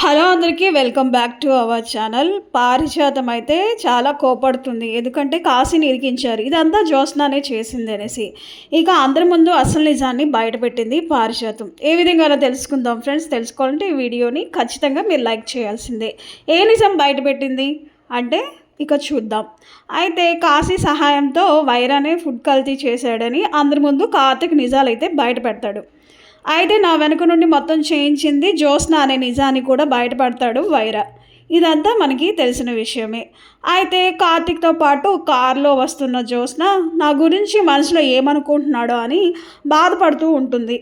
Hello అందరికీ welcome back to our channel. పారిజాతం అయితే చాలా కోపడుతుంది. ఎందుకంటే కాశీని ఇరికించారు. ఇదంతా జ్యోత్స్నానే చేసింది అనేసి ఇక అందరి ముందు అసలు నిజాన్ని బయటపెట్టింది పారిజాతం. ఏ విధంగా తెలుసుకుందాం ఫ్రెండ్స్? తెలుసుకోవాలంటే ఈ వీడియోని ఖచ్చితంగా మీరు లైక్ చేయాల్సిందే. ఏ నిజం బయటపెట్టింది అంటే ఇక చూద్దాం. అయితే కాశీ సహాయంతో వైరానే ఫుడ్ కల్తీ చేశాడని అందరి ముందు కార్తిక్ నిజాలైతే బయట పెడతాడు అయితే నా వెనుక నుండి మొత్తం చేయించింది జ్యోత్స్న అనే నిజాన్ని కూడా బయటపడతాడు వైరా. ఇదంతా మనకి తెలిసిన విషయమే. అయితే కార్తిక్తో పాటు కారులో వస్తున్న జ్యోత్స్న నా గురించి మనసులో ఏమనుకుంటున్నాడో అని బాధపడుతూ ఉంటుంది.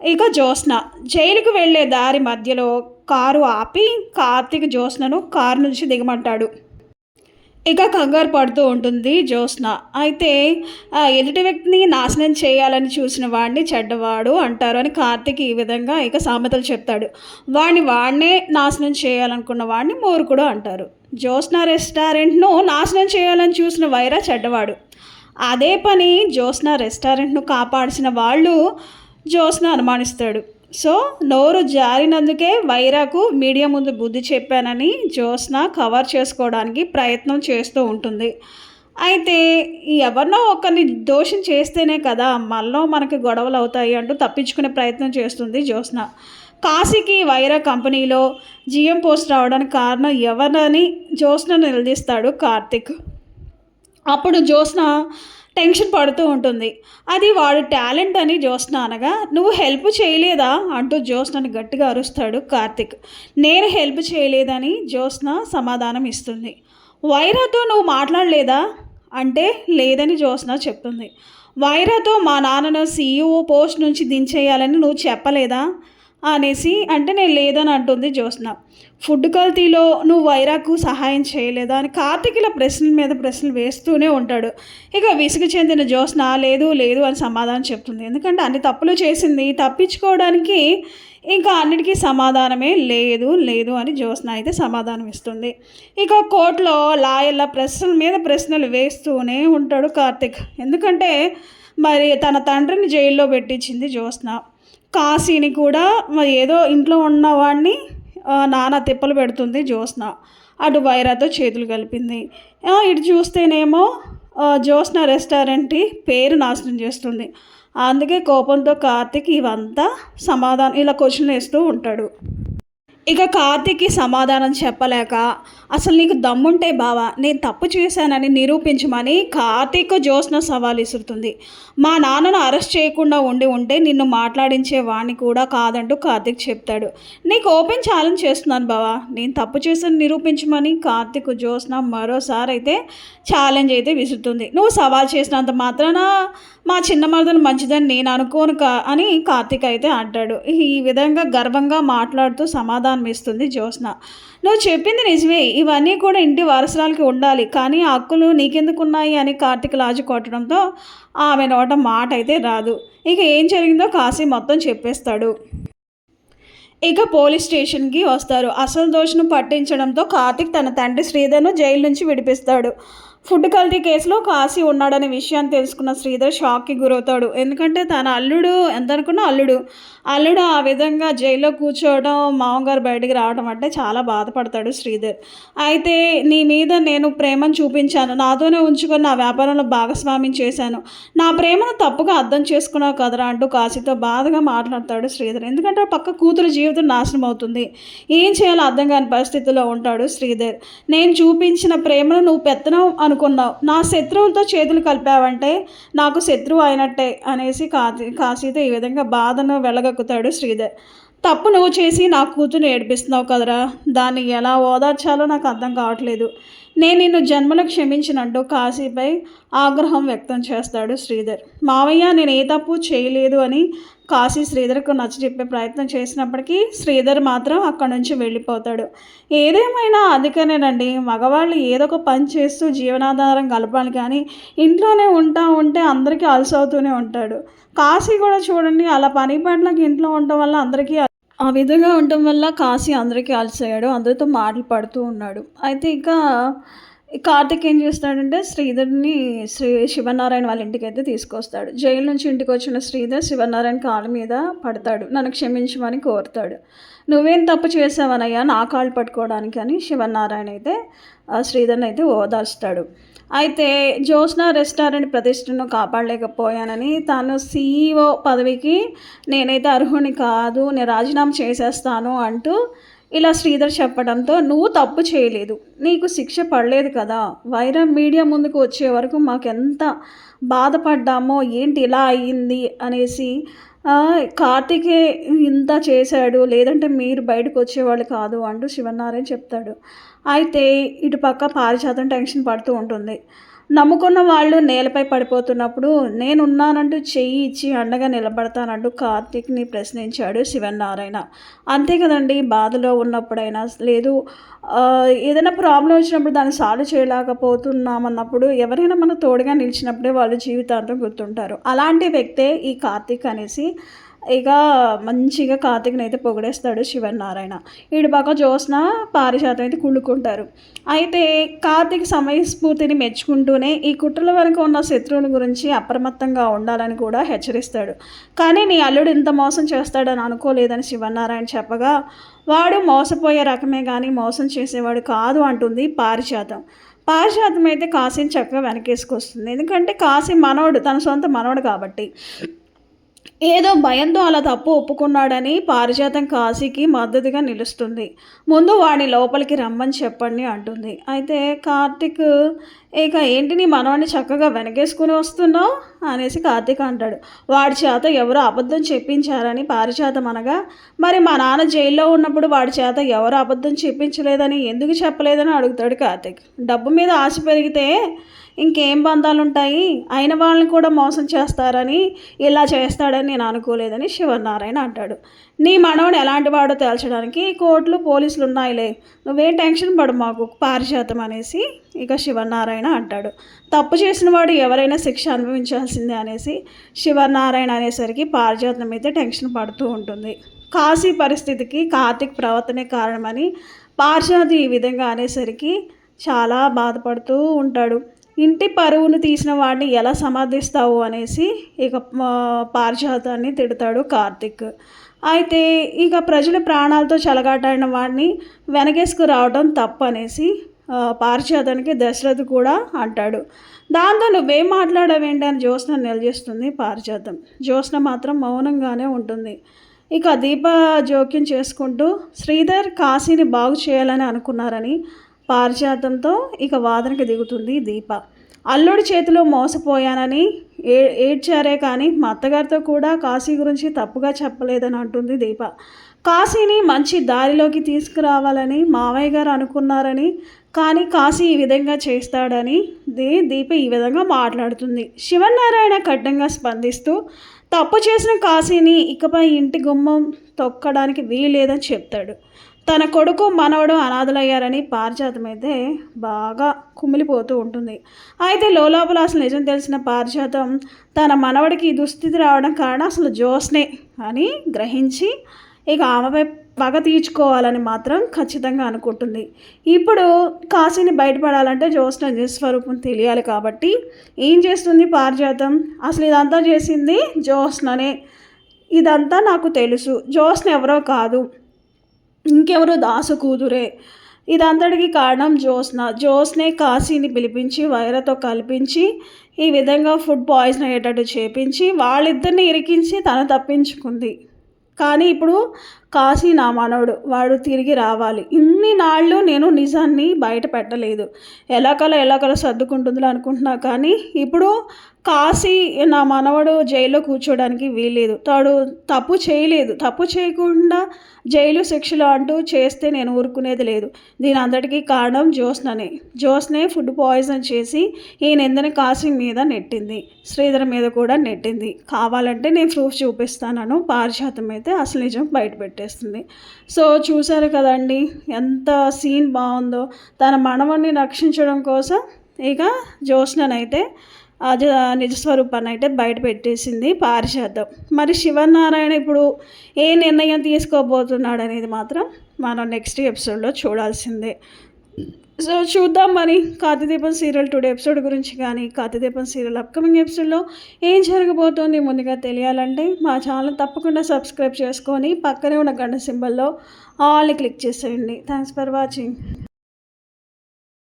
ఇక జ్యోత్స్న జైలుకు వెళ్ళే దారి మధ్యలో కారు ఆపి కార్తిక్ జ్యోత్స్నను కారు నుంచి దిగమంటాడు. ఇక కంగారు పడుతూ ఉంటుంది జ్యోత్స్న. అయితే ఎదుటి వ్యక్తిని నాశనం చేయాలని చూసిన వాడిని చెడ్డవాడు అంటారు అని కార్తిక్ ఈ విధంగా ఇక సామెతలు చెప్తాడు. వాడిని వాడినే నాశనం చేయాలనుకున్న వాడిని మోరుకుడు అంటారు. జ్యోత్స్న రెస్టారెంట్ను నాశనం చేయాలని చూసిన వైరా చెడ్డవాడు. అదే పని జ్యోత్స్న రెస్టారెంట్ను కాపాడిసిన వాళ్ళు జ్యోత్స్న అనుమానిస్తాడు. సో నోరు జారినందుకే వైరాకు మీడియా ముందు బుద్ధి చెప్పానని జ్యోత్స్న కవర్ చేసుకోవడానికి ప్రయత్నం చేస్తూ ఉంటుంది. అయితే ఎవరినో ఒకరిని దోషం చేస్తేనే కదా మళ్ళీ మనకి గొడవలు అవుతాయి అంటూ తప్పించుకునే ప్రయత్నం చేస్తుంది జ్యోత్స్న. కాశీకి వైరా కంపెనీలో జిఎం పోస్ట్ రావడానికి కారణం ఎవరని జ్యోత్స్న నిలదీస్తాడు కార్తిక్. అప్పుడు జ్యోత్స్న టెన్షన్ పడుతూ ఉంటుంది. అది వాడు టాలెంట్ అని జ్యోత్స్న అనగా నువ్వు హెల్ప్ చేయలేదా? అంటూ జ్యోత్స్నని గట్టిగా అరుస్తాడు కార్తిక్. నేను హెల్ప్ చేయలేదని జ్యోత్స్న సమాధానం ఇస్తుంది. వైరాతో నువ్వు మాట్లాడలేదా? అంటే లేదని జ్యోత్స్న చెప్తుంది. వైరాతో మా నాన్నను సీఈఓ పోస్ట్ నుంచి దించేయాలని నువ్వు చెప్పలేదా? అనేసి అంటే నేను లేదని అంటుంది జ్యోత్స్న. ఫుడ్ కల్తీలో నువ్వు వైరాకు సహాయం చేయలేదా అని కార్తిక్ ఇలా ప్రశ్నల మీద ప్రశ్నలు వేస్తూనే ఉంటాడు. ఇక విసుగు చెందిన జ్యోత్స్న లేదు లేదు అని సమాధానం చెప్తుంది. ఎందుకంటే అన్ని తప్పులు చేసింది తప్పించుకోవడానికి ఇంకా అన్నిటికీ సమాధానమే లేదు లేదు అని జ్యోత్స్న అయితే సమాధానం ఇస్తుంది. ఇక కోర్టులో లాయర్ల ప్రశ్నల మీద ప్రశ్నలు వేస్తూనే ఉంటాడు కార్తిక్. ఎందుకంటే మరి తన తండ్రిని జైల్లో పెట్టించింది జ్యోత్స్న. కాశీని కూడా ఏదో ఇంట్లో ఉన్నవాడిని నానా తిప్పలు పెడుతుంది జ్యోత్స్న. అటు వైరాతో చేతులు కలిపింది. ఇటు చూస్తేనేమో జ్యోత్స్న రెస్టారెంట్ పేరు నాశనం చేస్తుంది. అందుకే కోపంతో కార్తిక్ ఇవంతా సమాధానం ఇలా క్వశ్చన్ వేస్తూ ఉంటాడు. ఇక కార్తిక్కి సమాధానం చెప్పలేక అసలు నీకు దమ్ముంటే బావా నేను తప్పు చేశానని నిరూపించమని కార్తీక్ జ్యోత్స్న సవాల్ ఇసురుతుంది మా నాన్నను అరెస్ట్ చేయకుండా ఉండి ఉంటే నిన్ను మాట్లాడించే వాణ్ణి కూడా కాదంటూ కార్తీక్ చెప్తాడు. నీకు ఓపెన్ ఛాలెంజ్ చేస్తున్నాను బావా నేను తప్పు చేశాను నిరూపించమని కార్తీక్ జ్యోత్స్న మరోసారి అయితే ఛాలెంజ్ అయితే విసురుతుంది. నువ్వు సవాల్ చేసినంత మాత్రాన మా చిన్న మరదలు మంచిదని నేను అనుకోను కా అని కార్తీక్ అయితే అంటాడు. ఈ విధంగా గర్వంగా మాట్లాడుతూ సమాధానం ఇస్తుంది జ్యోత్స్న. నువ్వు చెప్పింది నిజమే. ఇవన్నీ కూడా ఇంటి వారసురాలకి ఉండాలి. కానీ ఆ హక్కులు నీకెందుకున్నాయి అని కార్తీక్ లాజు కొట్టడంతో ఆమె నోట మాట అయితే రాదు. ఇక ఏం జరిగిందో కాశీ మొత్తం చెప్పేస్తాడు. ఇక పోలీస్ స్టేషన్కి వస్తారు. అసలు దోషను పట్టించడంతో కార్తిక్ తన తండ్రి శ్రీధర్ను జైలు నుంచి విడిపిస్తాడు. ఫుడ్ కల్తీ కేసులో కాశీ ఉన్నాడనే విషయాన్ని తెలుసుకున్న శ్రీధర్ షాక్కి గురవుతాడు. ఎందుకంటే తన అల్లుడు ఎంత అనుకున్న అల్లుడు. అల్లుడు ఆ విధంగా జైల్లో కూర్చోవడం మామగారు బయటికి రావడం అంటే చాలా బాధపడతాడు శ్రీధర్. అయితే నీ మీద నేను ప్రేమను చూపించాను. నాతోనే ఉంచుకొని నా వ్యాపారంలో భాగస్వామ్యం చేశాను. నా ప్రేమను తప్పుగా అర్థం చేసుకున్నావు కదరా అంటూ కాశీతో బాధగా మాట్లాడతాడు శ్రీధర్. ఎందుకంటే పక్క కూతురు జీవితం నాశనం అవుతుంది. ఏం చేయాలో అర్థం కాని పరిస్థితిలో ఉంటాడు శ్రీధర్. నేను చూపించిన ప్రేమను నువ్వు పెత్తనం అను అనుకున్నావు నా శత్రువులతో చేతులు కలిపావంటే నాకు శత్రువు అయినట్టే అనేసి కాశీ కాశీతో ఈ విధంగా బాధను వెళ్ళగక్కుతాడు శ్రీధర్. తప్పు నువ్వు చేసి నా కూతురు ఏడిపిస్తున్నావు కదరా. దాన్ని ఎలా ఓదార్చాలో నాకు అర్థం కావట్లేదు. నేను నిన్ను జన్మలో క్షమించినట్టు కాశీపై ఆగ్రహం వ్యక్తం చేస్తాడు శ్రీధర్. మావయ్య నేను ఏ తప్పు చేయలేదు అని కాశీ శ్రీధర్కు నచ్చ చెప్పే ప్రయత్నం చేసినప్పటికీ శ్రీధర్ మాత్రం అక్కడి నుంచి వెళ్ళిపోతాడు. ఏదేమైనా అందుకనేనండి మగవాళ్ళు ఏదో ఒక పని చేస్తూ జీవనాధారం కలపాలి కానీ ఇంట్లోనే ఉంటా ఉంటే అందరికీ అలసవుతూనే ఉంటాడు. కాశీ కూడా చూడండి అలా పని పట్లకి ఇంట్లో ఉండటం వల్ల అందరికీ ఆ విధంగా ఉండటం వల్ల కాశీ అందరికీ అలసయ్యాడు అందరితో మాటలు పడుతూ ఉన్నాడు. అయితే ఇంకా కార్తిక్ ఏం చేస్తాడంటే శ్రీధర్ని శ్రీ శివనారాయణ వాళ్ళ ఇంటికి అయితే తీసుకొస్తాడు. జైలు నుంచి ఇంటికి వచ్చిన శ్రీధర్ శివనారాయణ కాళ్ళ మీద పడతాడు. నన్ను క్షమించమని కోరుతాడు. నువ్వేం తప్పు చేసావనయ్యా? నా కాళ్ళు పట్టుకోవడానికి అని శివనారాయణ అయితే శ్రీధర్ని అయితే ఓదార్స్తాడు అయితే జ్యోత్స్న రెస్టారెంట్ ప్రతిష్టను కాపాడలేకపోయానని తాను సీఈఓ పదవికి నేనైతే అర్హుని కాదు నేను రాజీనామా చేసేస్తాను అంటూ ఇలా శ్రీధర్ చెప్పడంతో నువ్వు తప్పు చేయలేదు. నీకు శిక్ష పడలేదు కదా. వైరం మీడియా ముందుకు వచ్చే వరకు మాకెంత బాధపడ్డామో ఏంటి ఇలా అయ్యింది అనేసి కార్తికే కార్తీకే ఇంత చేశాడు. లేదంటే మీరు బయటకు వచ్చేవాళ్ళు కాదు అంటూ శివనారాయణ చెప్తాడు. అయితే ఇటు పక్క పారిజాతం టెన్షన్ పడుతూ ఉంటుంది. నమ్ముకున్న వాళ్ళు నేలపై పడిపోతున్నప్పుడు నేనున్నానంటూ చెయ్యి ఇచ్చి అండగా నిలబడతానంటూ కార్తీక్ని ప్రశ్నించాడు శివనారాయణ అంతే కదండి బాధలో ఉన్నప్పుడైనా లేదు. ఏదైనా ప్రాబ్లం వచ్చినప్పుడు దాన్ని సాల్వ్ చేయలేకపోతున్నామన్నప్పుడు ఎవరైనా మన తోడుగా నిలిచినప్పుడే వాళ్ళు జీవితాంతం గుర్తుంటారు. అలాంటి వ్యక్తే ఈ కార్తీక్ అనేసి. ఇక మంచిగా కార్తీక్ని అయితే పొగిడేస్తాడు శివనారాయణ. ఈడు బాగా జోస్న పారిశాతం అయితే కుళ్ళుకుంటారు. అయితే కార్తీక్ సమయస్ఫూర్తిని మెచ్చుకుంటూనే ఈ కుట్రల వెనుక ఉన్న శత్రువుల గురించి అప్రమత్తంగా ఉండాలని కూడా హెచ్చరిస్తాడు. కానీ నీ అల్లుడు ఇంత మోసం చేస్తాడని అనుకోలేదని శివనారాయణ చెప్పగా వాడు మోసపోయే రకమే కానీ మోసం చేసేవాడు కాదు అంటుంది పారిశాతం పారిశాతం అయితే కాశీని చక్కగా వెనకేసుకొస్తుంది. ఎందుకంటే కాశీ మనవడు తన సొంత మనవడు కాబట్టి. ఏదో భయంతో అలా తప్పు ఒప్పుకున్నాడని పారిజాతం కాశీకి మద్దతుగా నిలుస్తుంది. ముందు వాడిని లోపలికి రమ్మని చెప్పండి అంటుంది. అయితే కార్తిక్ ఇక ఏంటి నీ మనవాడిని చక్కగా వెనకేసుకుని వస్తున్నావు? అనేసి కార్తిక్ అంటాడు. వాడి చేత ఎవరో అబద్ధం చెప్పించారని పారిజాతం అనగా మరి మా నాన్న జైల్లో ఉన్నప్పుడు వాడి చేత ఎవరు అబద్ధం చెప్పించలేదని ఎందుకు చెప్పలేదని అడుగుతాడు కార్తిక్. డబ్బు మీద ఆశ పెరిగితే ఇంకేం బంధాలు ఉంటాయి అయిన వాళ్ళని కూడా మోసం చేస్తారని ఇలా చేస్తాడని నేను అనుకోలేదని శివనారాయణ అంటాడు. నీ మనవడు ఎలాంటి వాడో తేల్చడానికి కోర్టులు పోలీసులు ఉన్నాయిలే నువ్వేం టెన్షన్ పడు మాకు పారిజాతం అనేసి ఇక శివనారాయణ అంటాడు. తప్పు చేసిన వాడు ఎవరైనా శిక్ష అనుభవించాల్సిందే అనేసి శివనారాయణ అనేసరికి పారిజాతం అయితే టెన్షన్ పడుతూ ఉంటుంది. కాశీ పరిస్థితికి కార్తీక్ ప్రవర్తనే కారణమని పార్షాది ఈ విధంగా అనేసరికి చాలా బాధపడుతూ ఉంటాడు. ఇంటి పరువును తీసిన వాడిని ఎలా సమర్థిస్తావు అనేసి ఇక పారిజాతాన్ని తిడతాడు కార్తిక్. అయితే ఇక ప్రజల ప్రాణాలతో చెలగాటాడిన వాడిని వెనకేసుకు రావడం తప్పనేసి పారిజాతానికి దశరథ్ కూడా అంటాడు. దాంతో నువ్వేం మాట్లాడవేంటి అని జ్యోత్స్న నిలజేస్తుంది పారిజాతం. జ్యోత్స్న మాత్రం మౌనంగానే ఉంటుంది. ఇక దీప జోక్యం చేసుకుంటూ శ్రీధర్ కాశీని బాగు చేయాలని అనుకున్నారని పారిజాతంతో ఇక వాదనకి దిగుతుంది దీప. అల్లుడి చేతిలో మోసపోయానని ఏ ఏడ్చారే కానీ మా అత్తగారితో కూడా కాశీ గురించి తప్పుగా చెప్పలేదని అంటుంది దీప. కాశీని మంచి దారిలోకి తీసుకురావాలని మావయ్య గారు అనుకున్నారని కానీ కాశీ ఈ విధంగా చేస్తాడని దీ దీప ఈ విధంగా మాట్లాడుతుంది. శివనారాయణ కడ్డంగా స్పందిస్తూ తప్పు చేసిన కాశీని ఇకపై ఇంటి గుమ్మం తొక్కడానికి వీలేదని చెప్తాడు. తన కొడుకు మనవడు అనాథలయ్యారని పారిజాతం అయితే బాగా కుమిలిపోతూ ఉంటుంది. అయితే లోలోపల అసలు నిజం తెలిసిన పారిజాతం తన మనవడికి దుస్థితి రావడం కారణం అసలు జోస్నే అని గ్రహించి ఇక ఆమెపై పగ తీర్చుకోవాలని మాత్రం ఖచ్చితంగా అనుకుంటుంది. ఇప్పుడు కాశీని బయటపడాలంటే జోస్న నిజస్వరూపం తెలియాలి కాబట్టి ఏం చేస్తుంది పారిజాతం? అసలు ఇదంతా చేసింది జ్యోత్స్ననే ఇదంతా నాకు తెలుసు. జ్యోత్స్న ఎవరో కాదు. ఇంకెవరో దాసు కూతురే ఇదంతటికి కారణం జోస్న జోస్నే కాశీని పిలిపించి వైరతో కల్పించి ఈ విధంగా ఫుడ్ పాయిజన్ అయ్యేటట్టు చేపించి వాళ్ళిద్దరిని ఇరికించి తను తప్పించుకుంది. కానీ ఇప్పుడు కాశీ నా మనవడు వాడు తిరిగి రావాలి. ఇన్ని నాళ్ళు నేను నిజాన్ని బయట పెట్టలేదు. ఎలాకలా ఎలాకలా సర్దుకుంటుందో అనుకుంటున్నా కానీ ఇప్పుడు కాశీ నా మనవడు జైల్లో కూర్చోడానికి వీలేదు తాడు తప్పు చేయలేదు. తప్పు చేయకుండా జైలు శిక్షలు అంటూ చేస్తే నేను ఊరుకునేది లేదు. దీని అందరికీ కారణం జ్యోత్స్ననే. జ్యోత్స్నే ఫుడ్ పాయిజన్ చేసి ఈ నిందని కాశీ మీద నెట్టింది. శ్రీధర్ మీద కూడా నెట్టింది. కావాలంటే నేను ప్రూఫ్ చూపిస్తానను. పారిజాతం అయితే అసలు నిజం బయటపెట్టాను పెట్టేస్తుంది. సో చూశారు కదండి ఎంత సీన్ బాగుందో. తన మనవణ్ణి రక్షించడం కోసం ఇక జ్యోత్స్ననైతే అజ నిజస్వరూపాన్ని అయితే బయట పెట్టేసింది పారిశాతం మరి శివనారాయణ ఇప్పుడు ఏ నిర్ణయం తీసుకోబోతున్నాడు అనేది మాత్రం మనం నెక్స్ట్ ఎపిసోడ్లో చూడాల్సిందే. సో చూద్దాం మరి కార్తీదీపం సీరియల్ టుడే ఎపిసోడ్ గురించి కానీ కాతిదీపం సీరియల్ అప్కమింగ్ ఎపిసోడ్లో ఏం జరగబోతోంది ముందుగా తెలియాలంటే మా ఛానల్ తప్పకుండా సబ్స్క్రైబ్ చేసుకొని పక్కనే ఉన్న గంట సింబల్లో ఆల్ క్లిక్ చేసేయండి. Thanks for watching